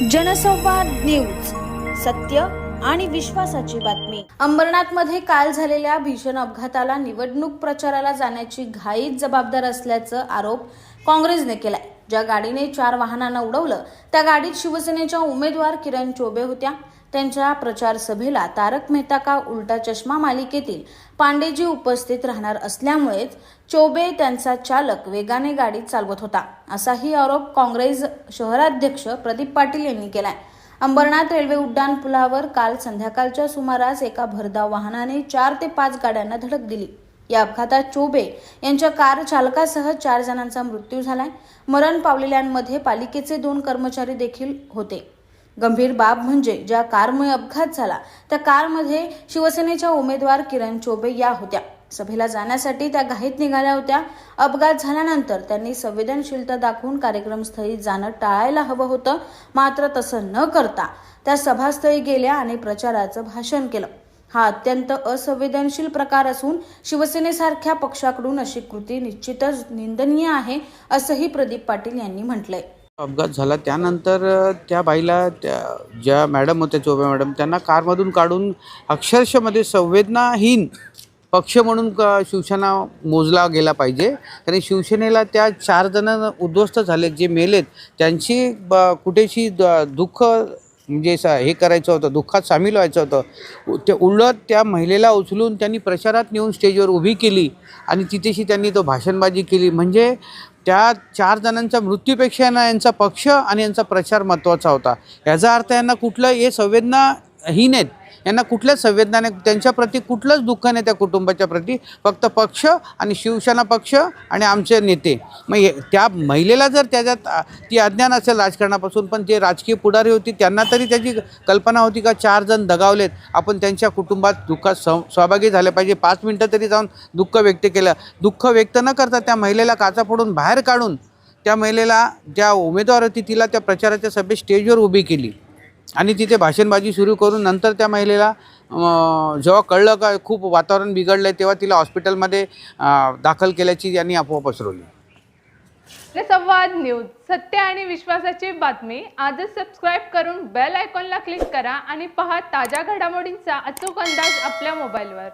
जनसंवाद न्यूज सत्य आणि विश्वासाची बातमी. अंबरनाथमध्ये काल झालेल्या भीषण अपघाताला निवडणूक प्रचाराला जाण्याची घाईच जबाबदार असल्याचा आरोप काँग्रेसने केलाय. ज्या गाडीने चार वाहनांना उडवलं त्या गाडीत शिवसेनेच्या उमेदवार किरण चोबे होत्या. त्यांच्या प्रचार सभेला तारक मेहता का उलटा चष्मा मालिकेतील पांडेजी उपस्थित राहणार असल्यामुळेच चोबे त्यांचा चालक वेगाने गाडी चालवत होता. असाही आरोप काँग्रेस शहराध्यक्ष प्रदीप पाटील यांनी केलाय. अंबरनाथ रेल्वे उड्डाण पुलावर काल संध्याकाळच्या सुमारास एका भरधाव वाहनाने चार ते पाच गाड्यांना धडक दिली. या अपघातात चोबे यांच्या कार चालकासह चार जणांचा मृत्यू झालाय. मरण पावलेल्यांमध्ये पालिकेचे दोन कर्मचारी देखील होते. गंभीर बाब म्हणजे ज्या कारमुळे अपघात झाला त्या कारमध्ये शिवसेनेच्या उमेदवार किरण चोबे या होत्या. सभेला जाण्यासाठी त्या घाईत निघाल्या होत्या. अपघात झाल्यानंतर त्यांनी संवेदनशीलता दाखवून कार्यक्रमस्थळी जाणं टाळायला हवं होतं मात्र तसं न करता त्या सभास्थळी गेल्या आणि प्रचाराचं भाषण केलं. हा अत्यंत असंवेदनशील प्रकार असून शिवसेनेसारख्या पक्षाकडून अशी कृती निश्चितच निंदनीय आहे असंही प्रदीप पाटील यांनी म्हटलंय. अपघात झाला. त्यानंतर त्या बाईला त्या ज्या मॅडम होत्या चोबे मॅडम त्यांना कारमधून काढून अक्षरशमध्ये संवेदनाहीन पक्ष म्हणून क शिवसेना मोजला गेला पाहिजे. आणि शिवसेनेला त्या चार जण उद्ध्वस्त झालेत जे मेलेत त्यांची ब कुठेशी द दुःख म्हणजे स हे करायचं होतं दुःखात सामील व्हायचं होतं. ते उलट त्या महिलेला उचलून त्यांनी प्रचारात नेऊन स्टेजवर उभी केली आणि तिथेशी त्यांनी तो भाषणबाजी केली. म्हणजे त्या चार जणांच्या मृत्यूपेक्षा ना यांचा पक्ष आणि यांचा प्रचार महत्त्वाचा होता. याचा अर्थ यांना कुठलं हे संवेदना ही नाहीत यांना कुठल्याच संवेदना नाही त्यांच्याप्रती कुठलंच दुःख नाही त्या कुटुंबाच्या प्रती. फक्त पक्ष आणि शिवसेना पक्ष आणि आमचे नेते. मग हे त्या महिलेला जर त्याच्यात ती अज्ञान असेल राजकारणापासून पण जे राजकीय पुढारी होती त्यांना तरी त्याची कल्पना होती का चार जण दगावलेत? आपण त्यांच्या कुटुंबात दुःखात सह सहभागी झाले पाहिजे. पाच मिनटं तरी जाऊन दुःख व्यक्त केलं. दुःख व्यक्त न करता त्या महिलेला काचा फोडून बाहेर काढून त्या महिलेला ज्या उमेदवार होती तिला त्या प्रचाराच्या सभेत स्टेजवर उभी केली. आणि तिथे भाषणबाजी सुरू करून नंतर त्या महिलेला जेव्हा कळलं का खूप वातावरण बिघडलं आहे तेव्हा तिला हॉस्पिटलमध्ये दाखल केल्याची यांनी अफवा पसरवली. संवाद न्यूज सत्य आणि विश्वासाची बातमी. आजच सबस्क्राईब करून बेल आयकॉनला क्लिक करा आणि पहा ताज्या घडामोडींचा अचूक अंदाज आपल्या मोबाईलवर